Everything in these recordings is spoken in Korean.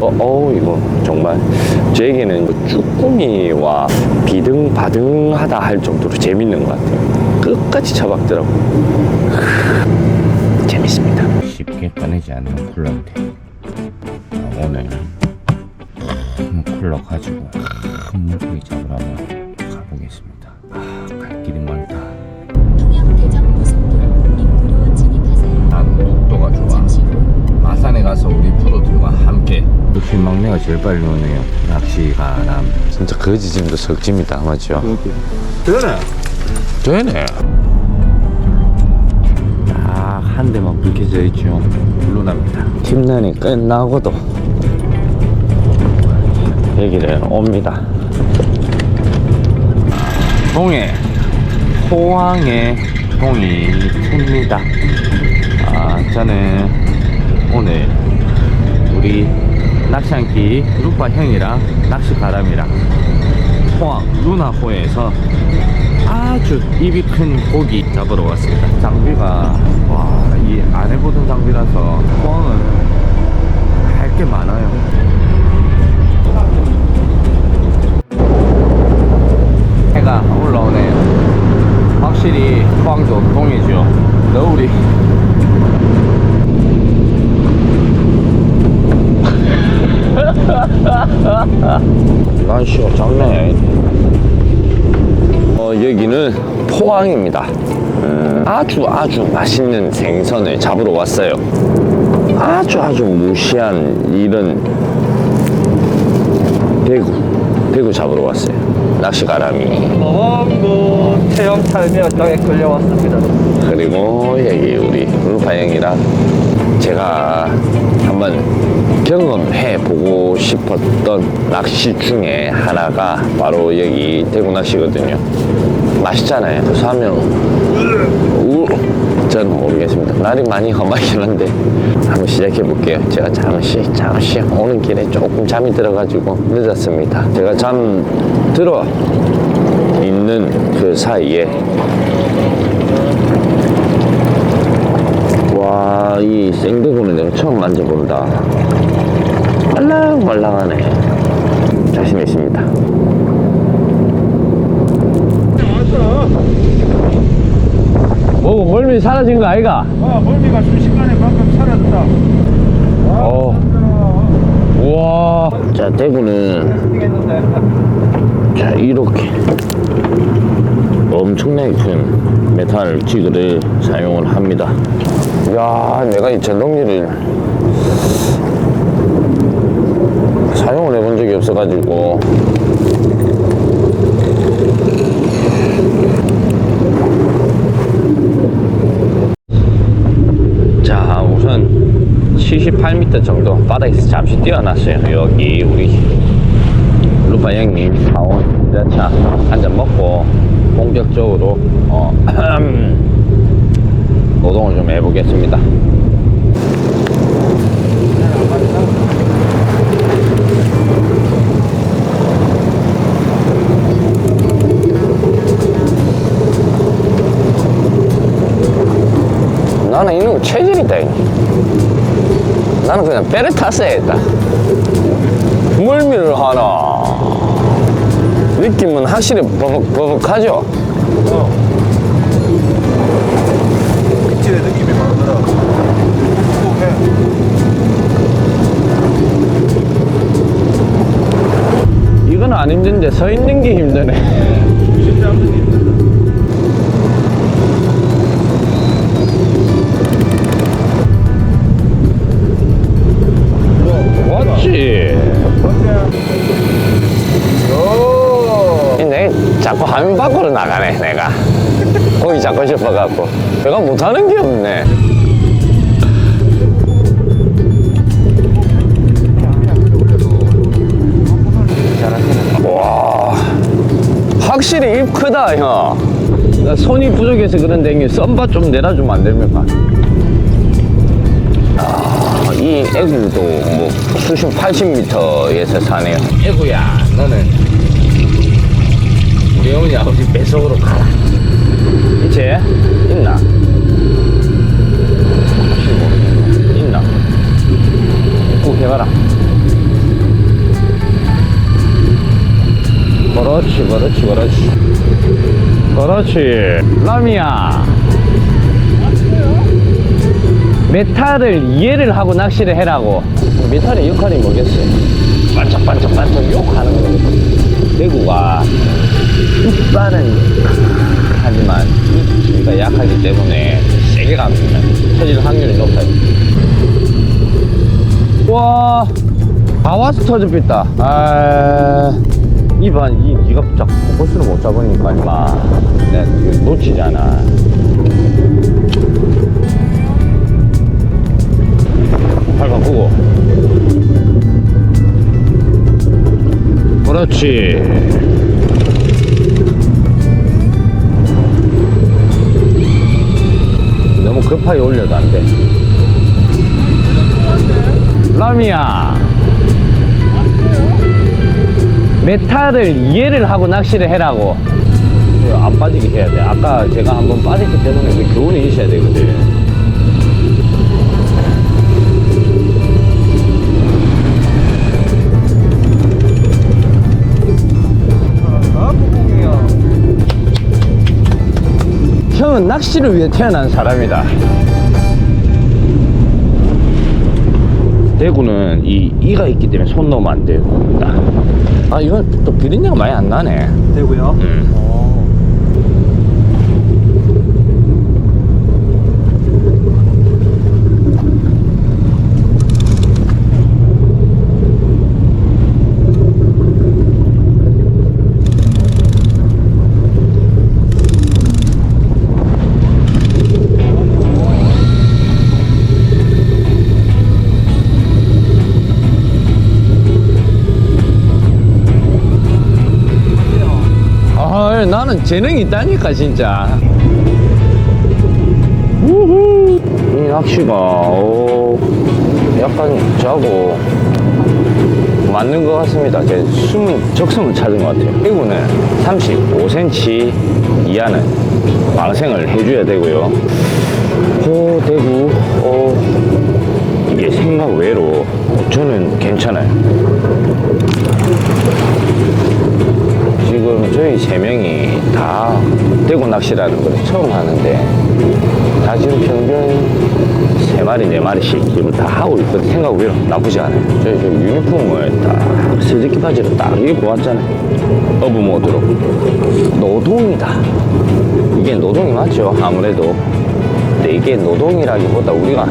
어, 어우 이거 정말 저에게는 뭐 쭈꾸미와 비등바등하다 할 정도로 재밌는 것 같아요. 끝까지 잡았더라고. 재밌습니다. 쉽게 꺼내지 않는 쿨러인데 아, 오늘 큰 쿨러 가지고 큰 물고기 잡으러 한 역시 막내가 제일 빨리 오네요 낚시가 남 진짜 그 지점도 석지입니다, 맞죠? 그러네. 되네. 딱한 대만 불 켜져 있죠 물러납니다 팀런이 끝나고도 여기를 옵니다. 동해 포항에 동이 틉니다 아 저는 오늘 우리 낚시한기 루파 형이랑 낚시 가람이랑 포항 루나호에서 아주 입이 큰 고기 잡으러 왔습니다 장비가 와 이 안 해보던 장비라서 포항은 할 게 많아요 해가 올라오네요. 확실히 포항도 동이죠. 너울이 날씨가 좋네. 어, 여기는 포항입니다. 음, 아주 아주 맛있는 생선을 잡으러 왔어요. 아주 아주 무시한 이런 대구, 대구 잡으러 왔어요. 낚시 가람이. 어항도 태양 탈미어 땅에 끌려왔습니다. 그리고 여기 우리 루파 형이랑 제가 한번 경험해 보고 싶었던 낚시 중에 하나가 바로 여기 대구 낚시거든요. 맛있잖아요. 우, 전 모르겠습니다. 날이 많이 험하긴 한데 한번 시작해 볼게요. 제가 잠시 잠시 오는 길에 조금 잠이 들어가지고 늦었습니다. 제가 잠 들어 있는 그 사이에 와, 이 생대구는 내가 처음 만져본다. 말랑말랑하네. 자신 있습니다. 뭐, 멀미 사라진 거 아이가? 아, 멀미가 순식간에 방금 사라졌다. 어. 우와. 자, 대구는. 자, 이렇게. 엄청나게 큰 메탈 지그를 사용을 합니다. 야, 내가 이 전동기를 사용을 해본 적이 없어가지고 자 우선 78m 정도 바닥에서 잠시 뛰어났어요 여기 우리 루파 형님 사온 기자차 한 잔 먹고 본격적으로 어, 노동을 좀 해보겠습니다. 나는 이런 거 체질이다. 나는 그냥 탔어야겠다. 멀미를 하나 느낌은 확실히 버벅버벅하죠 밑에 느낌이 나더라. 해. 이건 안 힘든데 서 있는 게 힘드네 잡고 싶어갖고. 내가 못하는 게 없네. 와 확실히 입 크다 형. 나 손이 부족해서 그런데 형님 썸바 좀 내려주면 안 됩니까? 아, 이 애구도 뭐 수심 80m에서 사네요. 애구야 너는. 우리 어머니 아버지 뱃속으로 가라 위치에 있나? 있나? 꼭 해봐라. 그렇지, 그렇지, 그렇지. 그렇지. 라미야. 메탈을 이해를 하고 낚시를 해라고. 메탈의 역할이 뭐겠어? 반짝반짝반짝 욕하는 거. 대구가 이빨은 하지만 이 기가 약하기 때문에 세게 갑니다. 터질 확률이 높아요. 와, 바와스 터집있다. 아, 이반 이 니가 자꾸 포커스를 못 잡으니까 임마. 내가 이거 놓치잖아. 팔 바꾸고. 그렇지. 너무 급하게 올려도 안 돼. 라미야. 메탈을 이해를 하고 낚시를 해라고. 안 빠지게 해야 돼. 아까 제가 한번 빠졌기 때문에 그 교훈이 있어야 되거든. 형은 낚시를 위해 태어난 사람이다. 대구는 이 이가 있기 때문에 손 넣으면 안 되고. 아 이건 또 비린내가 많이 안 나네. 되고요. 음. 어. 아 나는 재능이 있다니까 진짜. 우후. 이 낚시가 오, 약간 저하고 맞는 것 같습니다. 제 숨은 적성을 찾은 것 같아요. 대구는 35cm 이하는 방생을 해줘야 되고요. 호 대구 어, 이게 생각 외로 저는 괜찮아요. 지금 저희 세 명이 다 대구 낚시라는 걸 처음 하는데 다 지금 평균 세 마리 네 마리씩 지금 다 하고 있거든. 생각 외로 나쁘지 않아요. 저희 지금 유니폼을 딱 스즈키 바지를 딱 입고 왔잖아요. 어부 모드로. 노동이다. 이게 노동이 맞죠? 아무래도. 근데 이게 노동이라기보다 우리가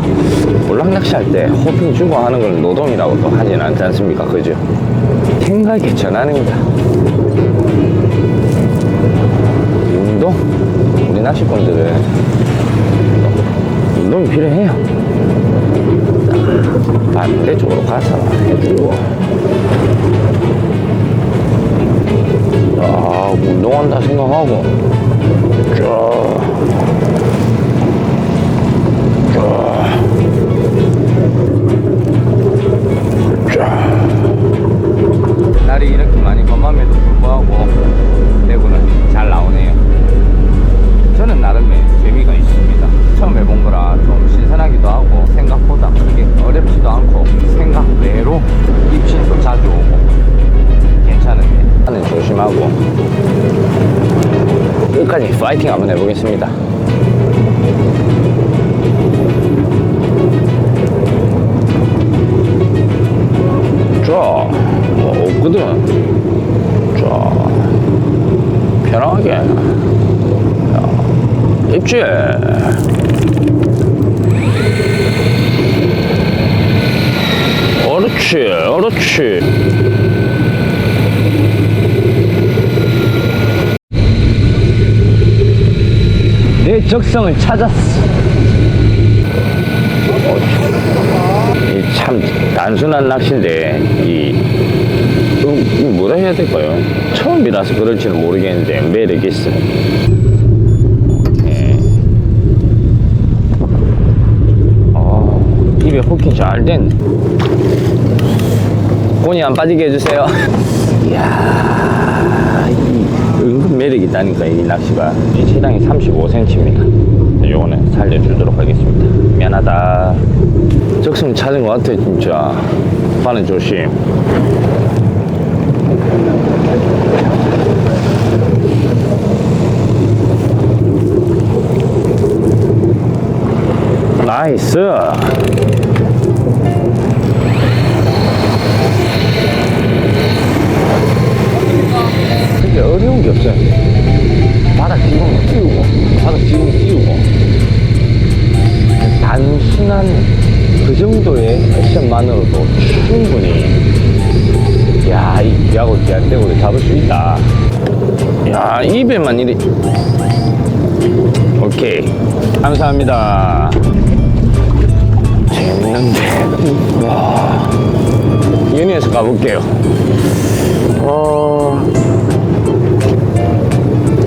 볼락 낚시할 때 호핑 주고 하는 걸 노동이라고 또 하진 않지 않습니까? 그죠? 생각이 전환입니다 우리 낚시꾼들은 운동이 필요해요. 반대쪽으로 가서 해주고. 아, 운동한다 생각하고. 날이 이렇게 많이 험함에도 불구하고 대구는 잘 나오네요. 저는 나름의 재미가 있습니다. 처음 해본 거라 좀 신선하기도 하고 생각보다 그렇게 어렵지도 않고 생각 외로 입신도 자주 오고 괜찮은데 하는 조심하고 끝까지 파이팅 한번 해보겠습니다. 자, 뭐 없거든. 자, 편하게. 야, 입질. 옳지, 옳지. 내 적성을 찾았어. 이 참 단순한 낚시인데 이, 뭐라 해야 될까요? 처음이라서 그럴지는 모르겠는데 매력 있어. 예. 이게 포킹 잘 된. 꼬니 안 빠지게 해주세요. 이야, 이 은근 매력 있다니까, 이 낚시가. 이 체장이 35cm입니다. 요거는 살려주도록 하겠습니다. 미안하다. 적성 찾은 것 같아, 진짜. 바늘 조심. 나이스 이리. 오케이. 감사합니다. 재밌는데. 와. 연희에서 가볼게요. 어.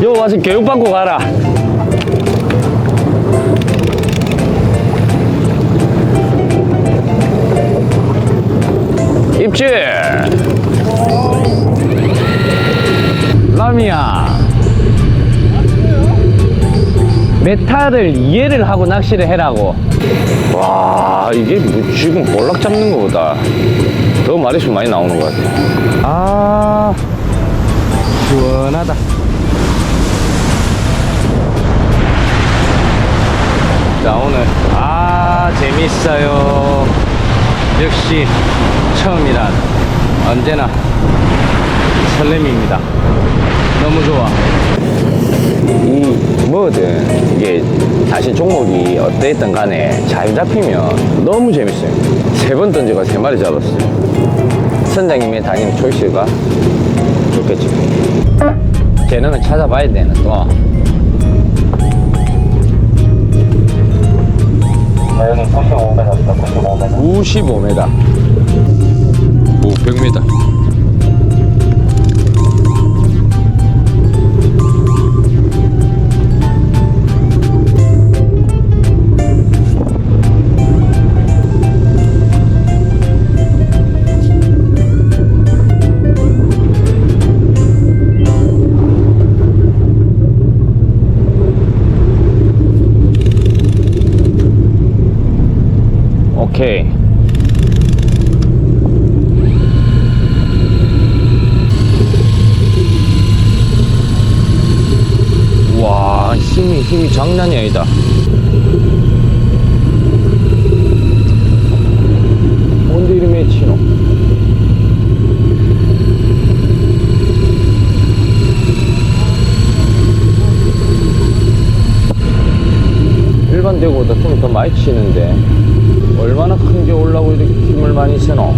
요 와서 교육받고 가라. 입질. 라미야. 메탈을 이해를 하고 낚시를 해라고. 와, 이게 뭐 지금 볼락 잡는 것보다 더 마리수 많이 나오는 것 같아. 아, 시원하다. 자, 오늘, 아, 재밌어요. 역시 처음이란 언제나 설렘입니다. 너무 좋아. 이 뭐든 이게 자신 종목이 어땠든 간에 잘 잡히면 너무 재밌어요. 세 번 던져가 세 마리 잡았어요. 선장님의 당연히 초이스가 좋겠죠. 재능을 찾아봐야 되는 또. 자연은 95m입니다. 95m. 95m. 오, 100m. 힘이 장난이 아니다. 뭔데 이름이 치노? 일반 대구보다 좀 더 많이 치는데 얼마나 큰 게 올라고 이렇게 힘을 많이 쓰노?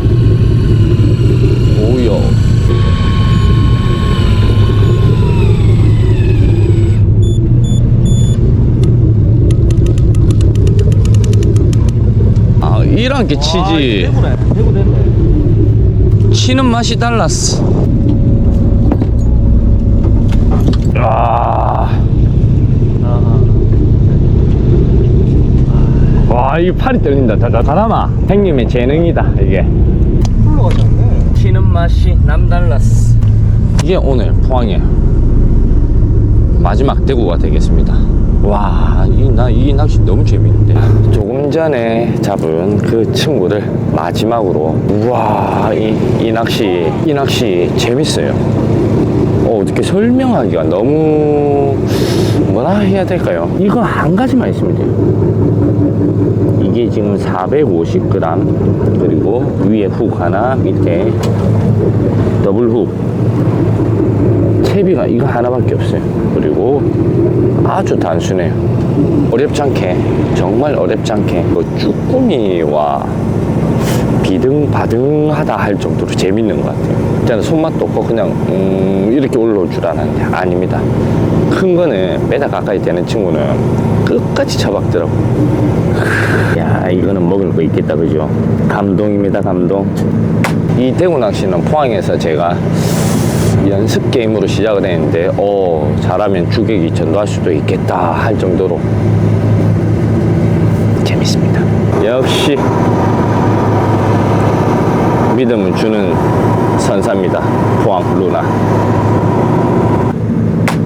오요. 아, 이런 게 치지. 대구네. 대구 됐네. 치는 맛이 달랐어. 아, 아, 와, 이 팔이 떨린다. 자, 자, 가라마. 형님의 재능이다, 이게. 풀로. 치는 맛이 남달랐어. 이게 오늘 포항의 마지막 대구가 되겠습니다. 와, 이, 나, 이 낚시 너무 재밌는데. 조금 전에 잡은 그 친구들 마지막으로, 우와, 이, 이 낚시, 이 낚시 재밌어요. 어, 어떻게 설명하기가 너무, 뭐라 해야 될까요? 이거 한 가지만 있으면 돼요. 지금 450g, 그리고 위에 훅 하나, 밑에 더블 훅. 채비가 이거 하나밖에 없어요. 그리고 아주 단순해요. 어렵지 않게, 정말 어렵지 않게, 뭐 쭈꾸미와 비등바등하다 할 정도로 재밌는 것 같아요. 저는 손맛도 없고 그냥 음, 이렇게 올라올 줄 알았는데 아닙니다. 큰 거는 빼다 가까이 되는 친구는 끝까지 처박더라고. 야 이거는 먹을 거 있겠다 그죠? 감동입니다 감동. 이 대구 낚시는 포항에서 제가 연습 게임으로 시작을 했는데 어 잘하면 주객이 전도할 수도 있겠다 할 정도로 재밌습니다. 역시 믿음을 주는 선사입니다. 포항 루나.